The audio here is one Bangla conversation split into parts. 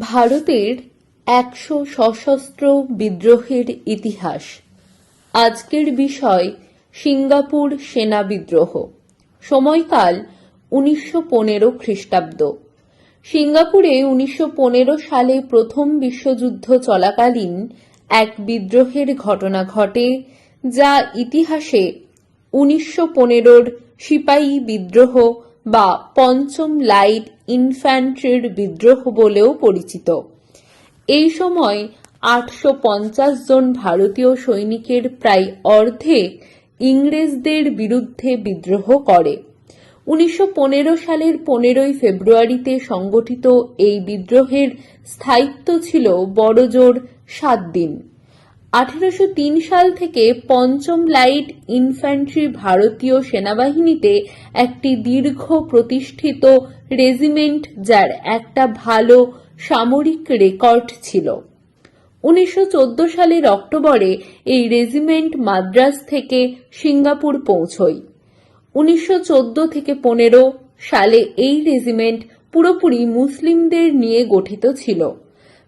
ভারতের একশো সশস্ত্র বিদ্রোহের ইতিহাস। আজকের বিষয়, সিঙ্গাপুর সেনা বিদ্রোহ। সময়কাল উনিশশো পনেরো খ্রিস্টাব্দ। সিঙ্গাপুরে উনিশশো পনেরো সালে প্রথম বিশ্বযুদ্ধ চলাকালীন এক বিদ্রোহের ঘটনা ঘটে, যা ইতিহাসে উনিশশো পনেরোর সিপাহী বিদ্রোহ বা পঞ্চম লাইট ইনফ্যান্ট্রির বিদ্রোহ বলেও পরিচিত। এই সময় আটশো পঞ্চাশ জন ভারতীয় সৈনিকের প্রায় অর্ধেক ইংরেজদের বিরুদ্ধে বিদ্রোহ করে। উনিশশো পনেরো সালের পনেরোই ফেব্রুয়ারিতে সংগঠিত এই বিদ্রোহের স্থায়িত্ব ছিল বড়জোর সাত দিন। আঠেরোশো তিন সাল থেকে পঞ্চম লাইট ইনফ্যান্ট্রি ভারতীয় সেনাবাহিনীতে একটি দীর্ঘ প্রতিষ্ঠিত রেজিমেন্ট যার একটা ভালো সামরিক রেকর্ড ছিল। উনিশশো চোদ্দ সালের অক্টোবরে এই রেজিমেন্ট মাদ্রাজ থেকে সিঙ্গাপুর পৌঁছয়। উনিশশো চোদ্দ থেকে পনেরো সালে এই রেজিমেন্ট পুরোপুরি মুসলিমদের নিয়ে গঠিত ছিল।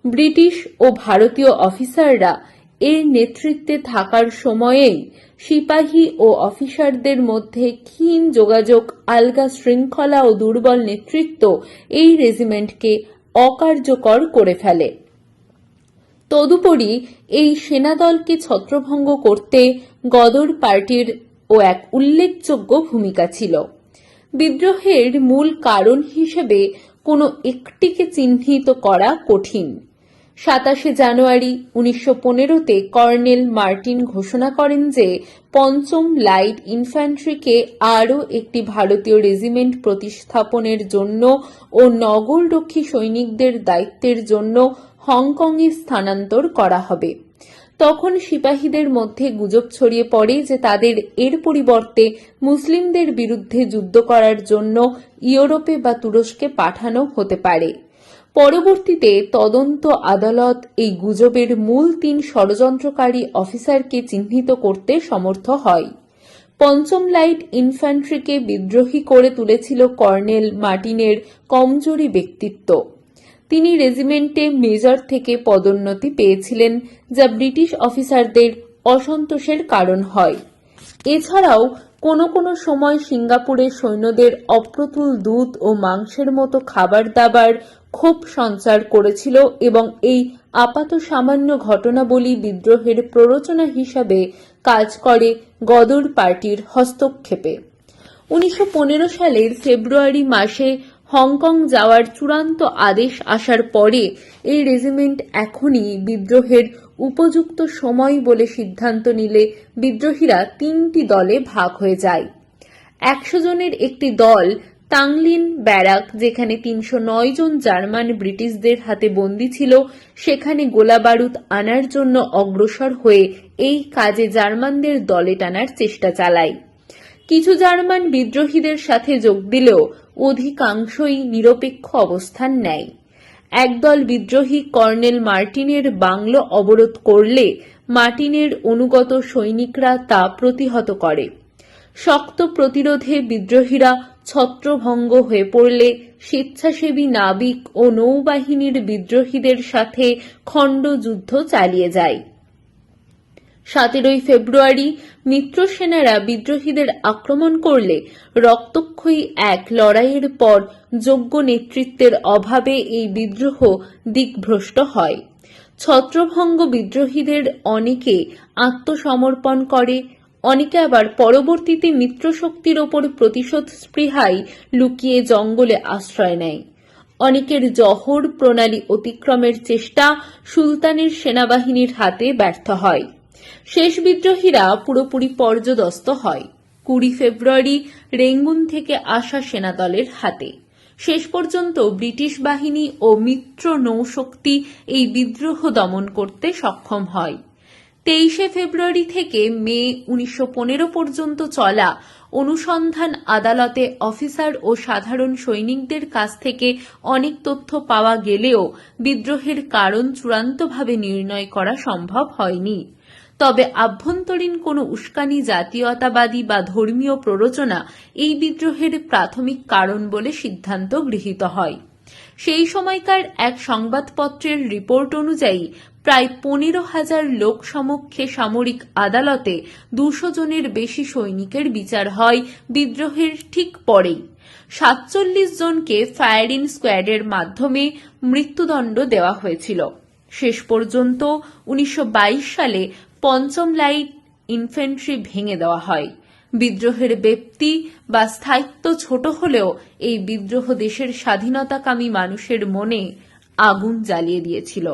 ব্রিটিশ ও ভারতীয় অফিসাররা এর নেতৃত্বে থাকার সময়েই সিপাহী ও অফিসারদের মধ্যে ক্ষীণ যোগাযোগ, আলগা শৃঙ্খলা ও দুর্বল নেতৃত্ব এই রেজিমেন্টকে অকার্যকর করে ফেলে। তদুপরি এই সেনাদলকে ছত্রভঙ্গ করতে গদর পার্টির ও এক উল্লেখযোগ্য ভূমিকা ছিল। বিদ্রোহের মূল কারণ হিসেবে কোনো একটিকে চিহ্নিত করা কঠিন। সাতাশে জানুয়ারি উনিশশো পনেরোতে কর্নেল মার্টিন ঘোষণা করেন যে পঞ্চম লাইট ইনফ্যান্ট্রিকে আরও একটি ভারতীয় রেজিমেন্ট প্রতিস্থাপনের জন্য ও নগররক্ষী সৈনিকদের দায়িত্বের জন্য হংকংয়ে স্থানান্তর করা হবে। তখন সিপাহীদের মধ্যে গুজব ছড়িয়ে পড়ে যে তাদের এর পরিবর্তে মুসলিমদের বিরুদ্ধে যুদ্ধ করার জন্য ইউরোপে বা তুরস্কে পাঠানো হতে পারে। পরবর্তীতে তদন্ত আদালত এই গুজবের মূল তিন ষড়যন্ত্রকারী অফিসারকে চিহ্নিত করতে সমর্থ হয়। পঞ্চম লাইট ইনফ্যান্ট্রিকে বিদ্রোহী করে তুলেছিল কর্নেল মার্টিনের কমজোরি ব্যক্তিত্ব। তিনি রেজিমেন্টে মেজর থেকে পদোন্নতি পেয়েছিলেন, যা ব্রিটিশ অফিসারদের অসন্তোষের কারণ হয়। এছাড়াও কোনো কোনো সময় সিঙ্গাপুরের সৈন্যদের অপ্রতুল দুধ ও মাংসের মতো খাবার দাবার ক্ষোভ সঞ্চার করেছিল এবং এই আপাত সামান্য ঘটনাবলী বিদ্রোহের প্ররোচনা হিসাবে কাজ করে গদর পার্টির হস্তক্ষেপে। উনিশশো পনেরো সালের ফেব্রুয়ারি মাসে হংকং যাওয়ার চূড়ান্ত আদেশ আসার পরে এই রেজিমেন্ট এখনই বিদ্রোহের উপযুক্ত সময় বলে সিদ্ধান্ত নিলে বিদ্রোহীরা তিনটি দলে ভাগ হয়ে যায়। একশো জনের একটি দল তাংলিন ব্যারাক, যেখানে তিনশো নয় জন জার্মান ব্রিটিশদের হাতে বন্দী ছিল, সেখানে গোলাবারুদ আনার জন্য অগ্রসর হয়ে এই কাজে জার্মানদের দলে টানার চেষ্টা চালায়। কিছু জার্মান বিদ্রোহীদের সাথে যোগ দিলেও অধিকাংশই নিরপেক্ষ অবস্থান নেয়। একদল বিদ্রোহী কর্নেল মার্টিনের বাংলো অবরোধ করলে মার্টিনের অনুগত সৈনিকরা তা প্রতিহত করে। শক্ত প্রতিরোধে বিদ্রোহীরা ছত্রভঙ্গ হয়ে পড়লে স্বেচ্ছাসেবী নাবিক ও নৌবাহিনীর বিদ্রোহীদের সাথে খণ্ডযুদ্ধ চালিয়ে যায়। সতেরোই ফেব্রুয়ারি মিত্র সেনারা বিদ্রোহীদের আক্রমণ করলে রক্তক্ষয়ী এক লড়াইয়ের পর যোগ্য নেতৃত্বের অভাবে এই বিদ্রোহ দিকভ্রষ্ট হয়। ছত্রভঙ্গ বিদ্রোহীদের অনেকে আত্মসমর্পণ করে অনেকে আবার পরবর্তীতে মিত্রশক্তির ওপর প্রতিশোধ স্পৃহায় লুকিয়ে জঙ্গলে আশ্রয় নেয়। অনেকের জহর প্রণালী অতিক্রমের চেষ্টা সুলতানের সেনাবাহিনীর হাতে ব্যর্থ হয়। শেষ বিদ্রোহীরা পুরোপুরি পর্যদস্ত হয়। কুড়ি ফেব্রুয়ারি রেঙ্গুন থেকে আসা সেনাদলের হাতে। শেষ পর্যন্ত ব্রিটিশ বাহিনী ও মিত্র নৌশক্তি এই বিদ্রোহ দমন করতে সক্ষম হয়। তেইশে ফেব্রুয়ারি থেকে মে উনিশশো পনেরো পর্যন্ত চলা অনুসন্ধান আদালতে অফিসার ও সাধারণ সৈনিকদের কাছ থেকে অনেক তথ্য পাওয়া গেলেও বিদ্রোহের কারণ চূড়ান্তভাবে নির্ণয় করা সম্ভব হয়নি। তবে আভ্যন্তরীণ কোনো উস্কানি, জাতীয়তাবাদী বা ধর্মীয় প্ররোচনা এই বিদ্রোহের প্রাথমিক কারণ বলে সিদ্ধান্ত গৃহীত হয়। সেই সময়কার এক সংবাদপত্রের রিপোর্ট অনুযায়ী প্রায় পনেরো হাজার লোক সমক্ষে সামরিক আদালতে দুশো জনের বেশি সৈনিকের বিচার হয় বিদ্রোহের ঠিক পরেই। সাতচল্লিশ জনকে ফায়ারিং স্কোয়াডের মাধ্যমে মৃত্যুদণ্ড দেওয়া হয়েছিল। শেষ পর্যন্ত উনিশশো বাইশ সালে পঞ্চম লাইট ইনফেন্ট্রি ভেঙে দেওয়া হয়। বিদ্রোহের ব্যক্তি বা স্থায়িত্ব ছোট হলেও এই বিদ্রোহ দেশের স্বাধীনতাকামী মানুষের মনে আগুন জ্বালিয়ে দিয়েছিল।